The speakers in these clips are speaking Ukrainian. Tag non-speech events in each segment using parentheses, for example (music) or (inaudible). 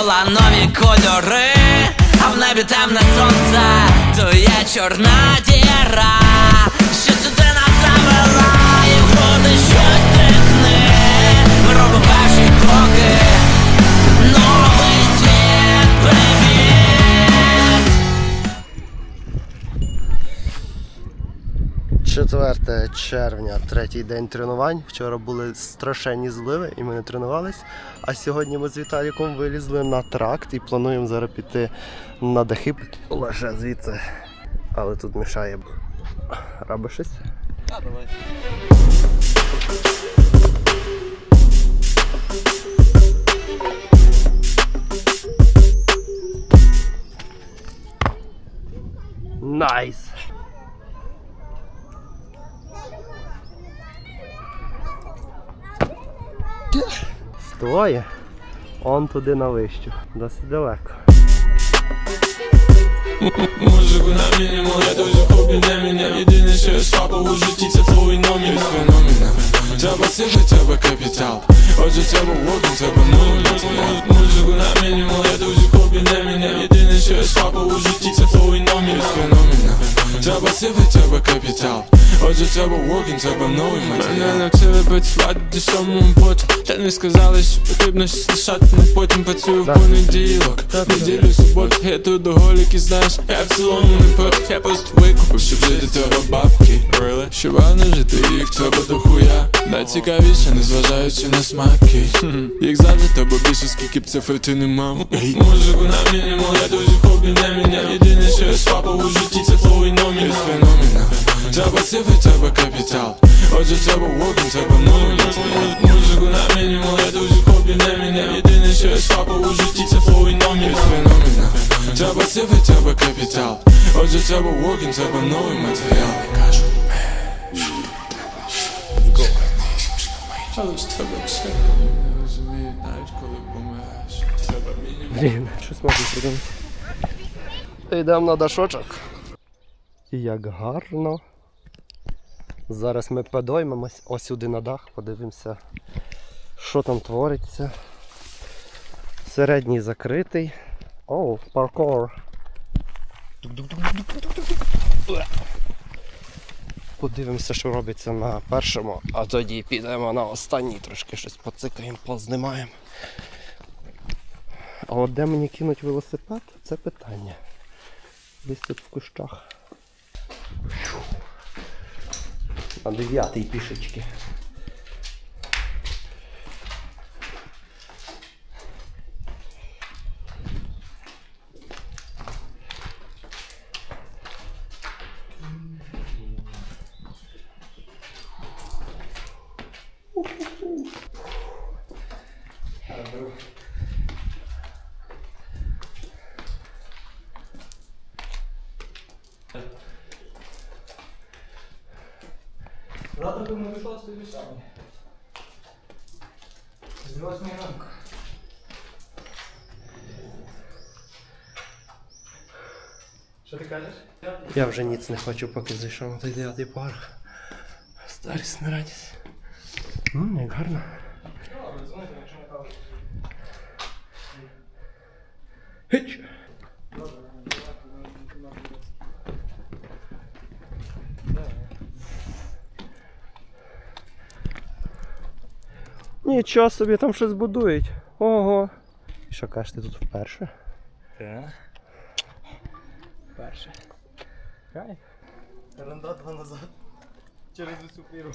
навколо нові кольори, а в небі темне сонце, то є чорна діра, що сюди нас завела, і входить щось трихне. Ми робимо перші кроки, новий світ, привіт. 4 червня, третій день тренувань. Вчора були страшенні зливи і ми не тренувались. А сьогодні ми з Віталіком вилізли на тракт і плануємо зараз піти на дахи. Лише звідси. Але тут мішає. Раби щось? Найс! Стоє. Он туди на вищу. Досить далеко. Музику на мінімум, я дуже хобі не мене Єдине, що я швапав у житті, це твій номер феномена Треба цифри, треба капітал Отже, треба вогонь, треба нуль Може Музику на мінімум, я дуже хобі не міняв Єдине, що я швапав у житті, це твій номер Феноменал Треба цифри, треба капітал. Отже, треба вогонь, треба новий матеріал Мене навчили працювати до сьомому поту Та не сказали, що потрібно щось лишати, але потім працюю в понеділок. Неділю, суботу, я трудоголік і знаєш, я в цілому не проти Я просто викупив, щоб жити того бабки? Щоб рано жити, їх треба до хуя. Найцікавіше, незважаючи на смаки. Їх завжди треба більше, скільки б цифр ти не мав. Музику на мінімум, я дуже хобі не міняв Єдине, що я швапав у житті, це твій номер Феноменал Треба цифри, треба капітал Отже, треба вогонь, треба матеріал Музику на я дуже хобі не міняв Єдине, що я швапав у житті, це твій номер Феноменал Треба цифри, треба капітал Отже, треба вогонь, треба новий матеріал Кажуть, але ж треба чек Блін, щось можна придумати. Йдемо на дашочок. І як гарно. Зараз ми подоймемось ось сюди на дах, подивимося, що там твориться. Середній закритий. Оу, паркур. Подивимося, що робиться на першому, а тоді підемо на останній, трошки щось поцикаємо, познімаємо. А от де мені кинуть велосипед, це питання. Десь тут в кущах. На дев'ятий пішечки. Завтра думаю, вийшла з тобі самі. З 8 ранку. Що ти кажеш? Я вже ніц не хочу, поки зайшов на той дев'ятий парк. Старість не радість. Ну, як гарно. Добре, дзвоните, якщо не кажуть. Гич! Нічого собі там щось будують. Ого. І що кажеш, ти тут вперше? Так. Перше. Кай. Ранда два назад. Через цю піру.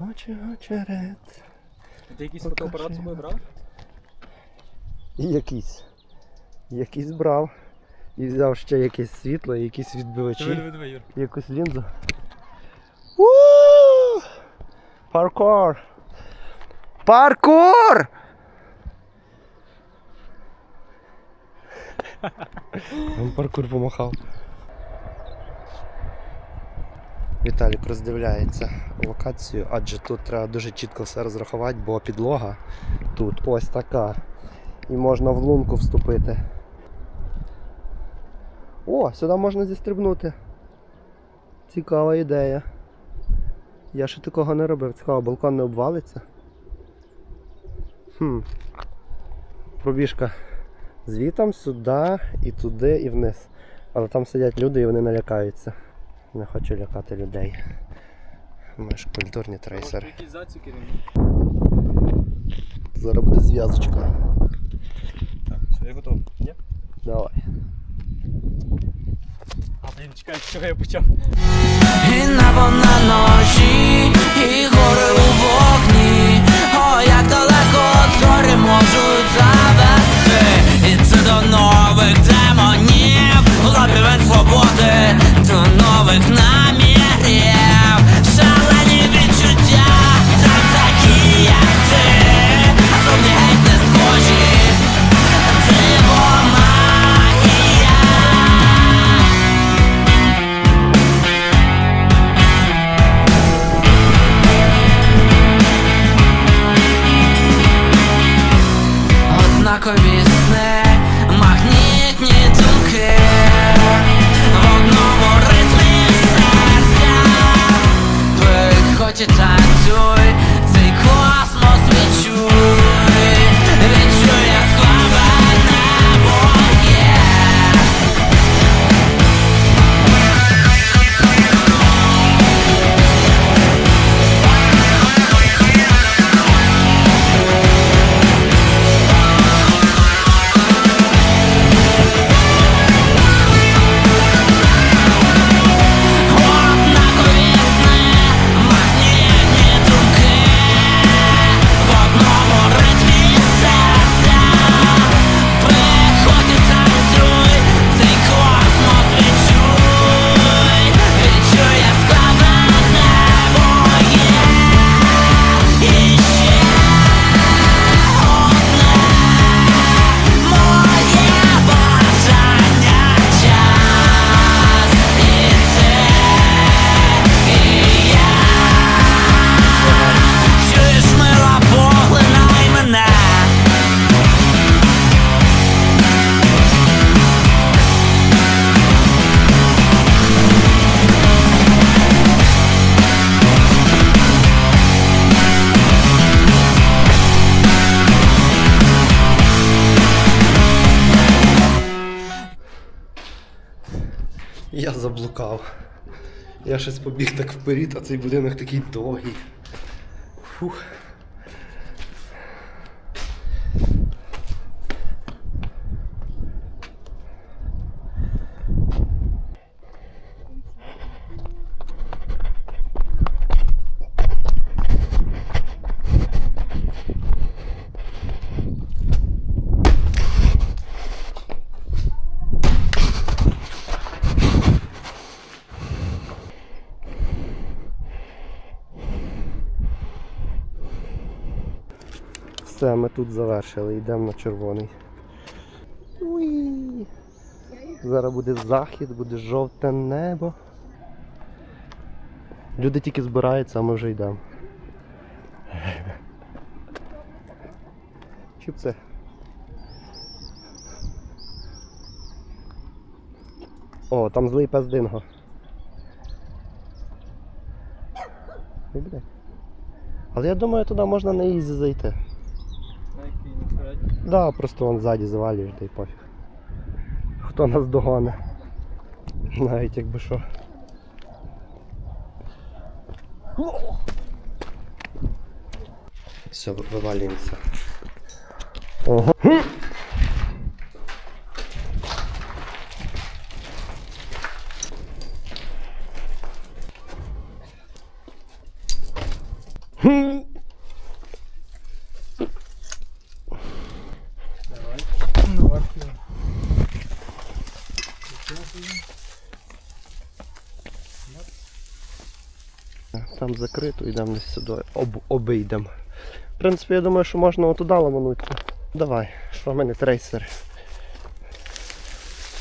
Очі, очерет. Ти якийсь Покажи. фотоапарат з собою брав? Якийсь. Якийсь брав. І взяв ще якесь світло, якісь відбивачі. диви, Юр. Якусь лінзу. У! Паркур! Він паркур помахав. Віталік роздивляється локацію, адже тут треба дуже чітко все розрахувати, бо підлога тут ось така. І можна в лунку вступити. О, сюди можна зістрибнути. Цікава ідея. Я ще такого не робив. Цікаво, балкон не обвалиться. Хм. Пробіжка Звітом сюди, і туди, і вниз. Але там сидять люди і вони налякаються. Не хочу лякати людей. Ми ж культурні трейсери. Зараз буде зв'язочка. Так, все, я готовий. Ні? Давай. А, блін, чекай, з чого я почав? І на ножі, і гори у вогні. Я щось побіг так вперед, а цей будинок такий довгий. Фух. Тут завершили, йдемо на червоний. Уї. Зараз буде захід, буде жовте небо. Люди тільки збираються, а ми вже йдемо. Чіпце. О, там злий пес Динго. Але я думаю, туди можна на ізі зайти. На який не передній? Да, просто вон ззаді завалюєш, да й пофіг. Хто нас догоне? Навіть якби що. Все, вивалюємося. Ого. Ну, варто. Там закрито, йдемо десь сюди, об, обійдемо. В принципі, я думаю, що можна отуди ламанутися. Давай, що в мене трейсери.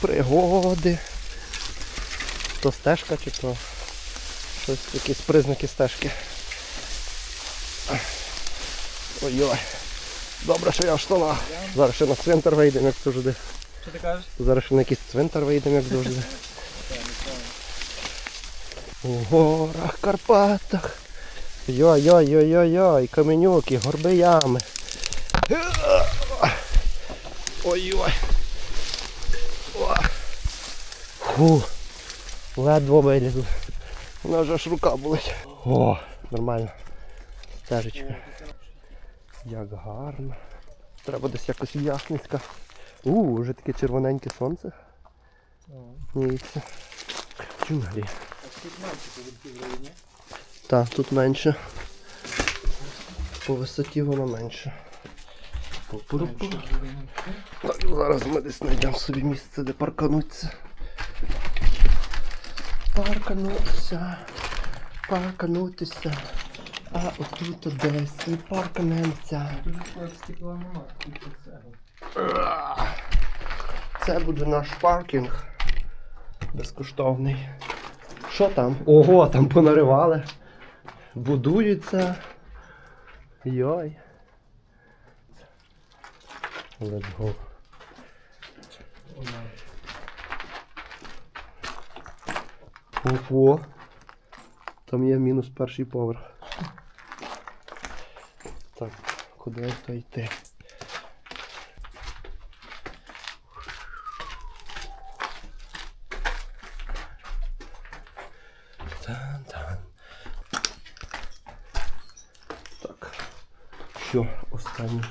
Пригоди. То стежка чи то щось, якісь признаки стежки. Ой-ой. Добре, що я в штанах. Зараз ще на цвинтар вийдемо, як завжди. Що ти кажеш? Зараз ще на якийсь цвинтар вийдемо, як завжди. У горах Карпатах. Йой-йой-йой-йой-йой, каменюки, горби ями. Ой-ой. Фу. Ледве вилізли. Вона вже аж рука болить. О, нормально. Стежечка. Як гарно. Треба десь якось ясницька. У, вже таке червоненьке сонце. Ніється. Джунглі. Так, тут менше. По висоті воно менше. Так, зараз ми десь знайдемо собі місце, де паркануться. Парканутися. Парканутися. А отут десь і парканемося. Це буде наш паркінг. Безкоштовний. Що там? Ого, там понаривали. Будуються. Йой. Let's go. Ого. Там є мінус перший поверх. Так, куди то йти? Що, останній.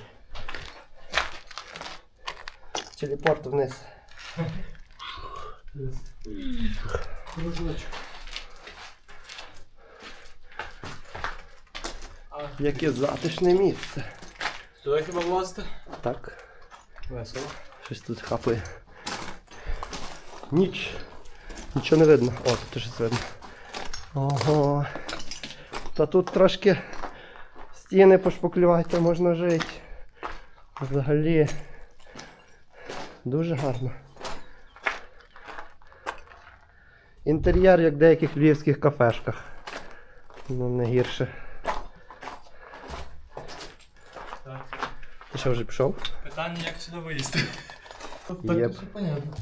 Телепорт вниз. Яке затишне місце. Сюди хіба влазити? Так, Весело. щось тут хапає. Ніч. Нічого не видно. О, тут щось видно. Ого. Та тут трошки стіни пошпаклювати можна жити. Взагалі. Дуже гарно. Інтер'єр, як в деяких львівських кафешках. Ну, не гірше. Так. Ти що вже пішов? Питання, як сюди виїсти. Єп. все понятно.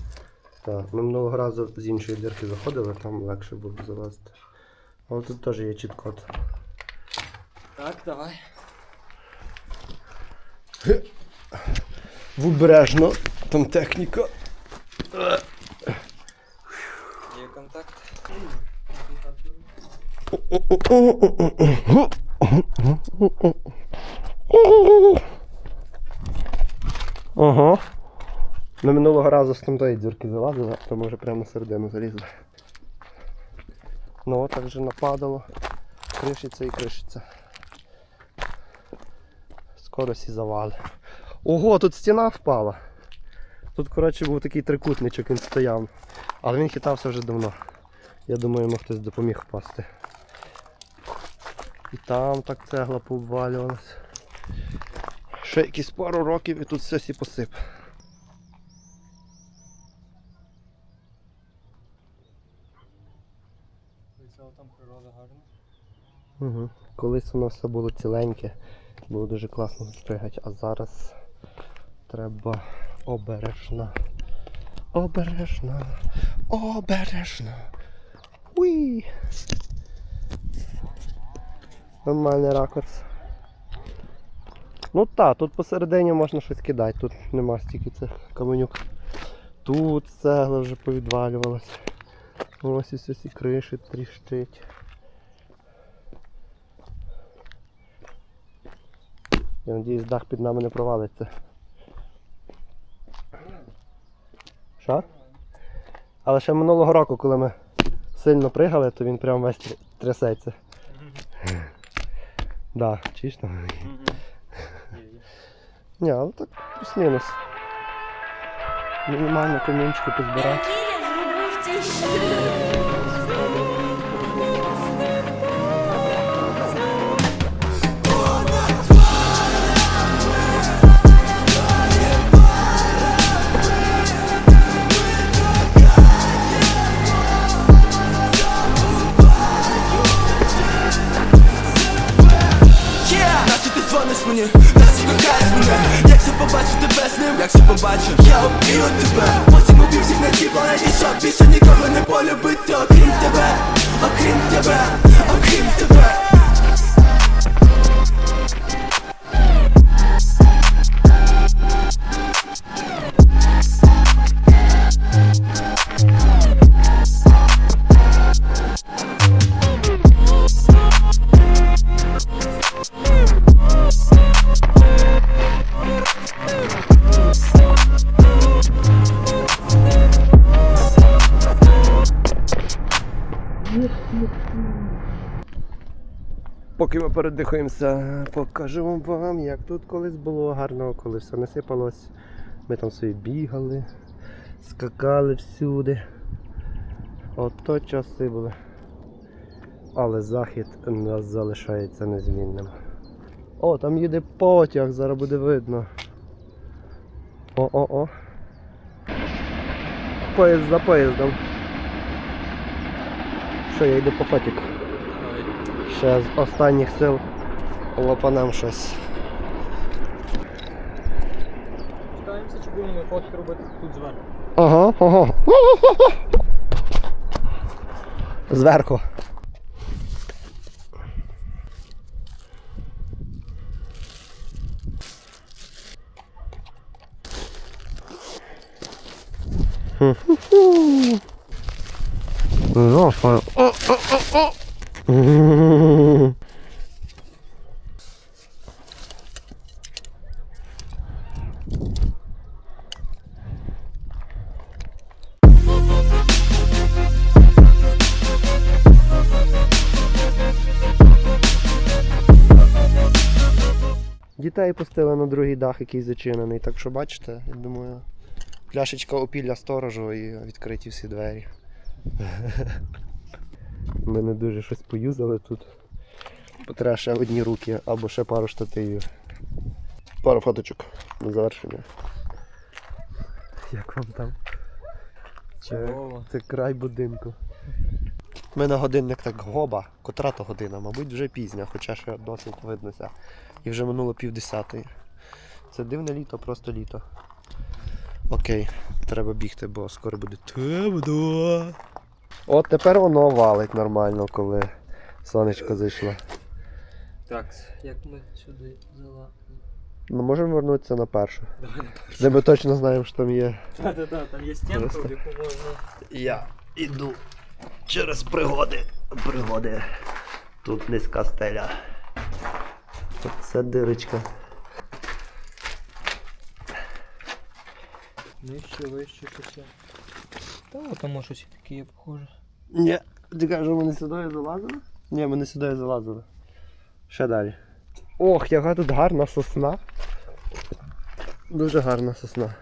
Так, ми минулого разу з іншої дірки заходили, там легше було залазити. Але тут теж є чіткод. Так, давай. Вибережно, там техніка. Є контакт. Ага. Ми минулого разу з тамтої дірки залазили, а то ми вже прямо на середину залізли. Ну, так вже нападало. Кришиться і кришиться. Скоро завали. Ого, тут стіна впала. Тут, коротше, був такий трикутничок, він стояв. Але він хитався вже давно. Я думаю, йому хтось допоміг впасти. І там так цегла пообвалювалась. Ще якісь пару років і тут все сі посип. там природа гарна. Угу. Колись воно все було ціленьке, було дуже класно спригати, а зараз треба обережно. Обережно. Обережно. Уй. Нормальний ракурс. Ну так, тут посередині можна щось кидати, тут нема стільки цих каменюк. Тут цегла вже повідвалювалась. Ось ось ось і криші тріщить. Я надіюсь, дах під нами не провалиться. Що? Але ще минулого року, коли ми сильно пригали, то він прям весь трясеться. Да, чиш там? Ні, але так плюс-мінус. Мінімально камінчики позбирати. Дзвониш мені, наче кохаєш мене Як це побачу тебе з ним, як це побачу Я об'ю тебе, потім убив всіх на цій планеті Щоб більше нікого не полюбити, окрім тебе. Окрім тебе, окрім тебе Поки ми передихаємося, покажемо вам, як тут колись було гарно, коли все не сипалось. Ми там собі бігали, скакали всюди. Ото часи були. Але захід у нас залишається незмінним. О, там їде потяг, зараз буде видно. О-о-о. Поїзд за поїздом. Що, я йду по фотіку. Ще з останніх сил лопанем щось. Спитаємося, чи будемо фотки робити тут зверху. Ага, ага. Зверху. Жопа. Дітей пустили на другий дах, який зачинений. Так що бачите, я думаю, пляшечка опілля сторожу і відкриті всі двері. Ми не дуже щось поюзали тут. Потреба ще одні руки або ще пару штативів. Пару фоточок на завершення. Як вам там? Це, Чудово. це край будинку. Ми на годинник так гоба, котра то година, мабуть, вже пізня, хоча ще досить виднося. І вже минуло півдесятої. Це дивне літо, просто літо. Окей, треба бігти, бо скоро буде темно. От тепер воно валить нормально, коли сонечко зайшло. Так, як ми сюди залазимо? Ну можемо вернутися на першу. Де ми точно знаємо, що там є. Так-так-так, там є стінка, в яку можна. Я іду через пригоди. Пригоди. Тут низька стеля. Це дирочка. Нижче, вище, щось. Та там може щось таке є похоже. Ні, ти кажеш, ми не сюди залазили? Ні, ми не сюди залазили. Ще далі. Ох, яка тут гарна сосна. Дуже гарна сосна.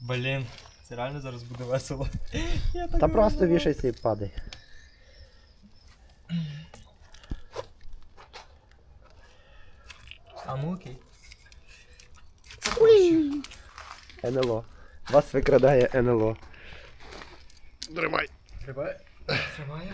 Блін, це реально зараз буде весело. (laughs) Та просто вішайся і падай. А ну окей. НЛО. Вас викрадає НЛО. Тримай. Тримає. Тримаю.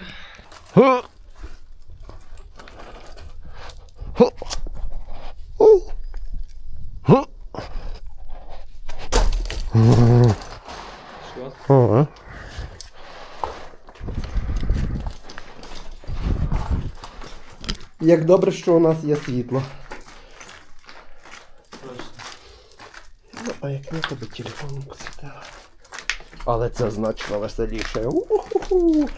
Що? Як добре, що у нас є світло. А як не тебе телефоном посвітила? Але це значно веселіше. У-ху-ху.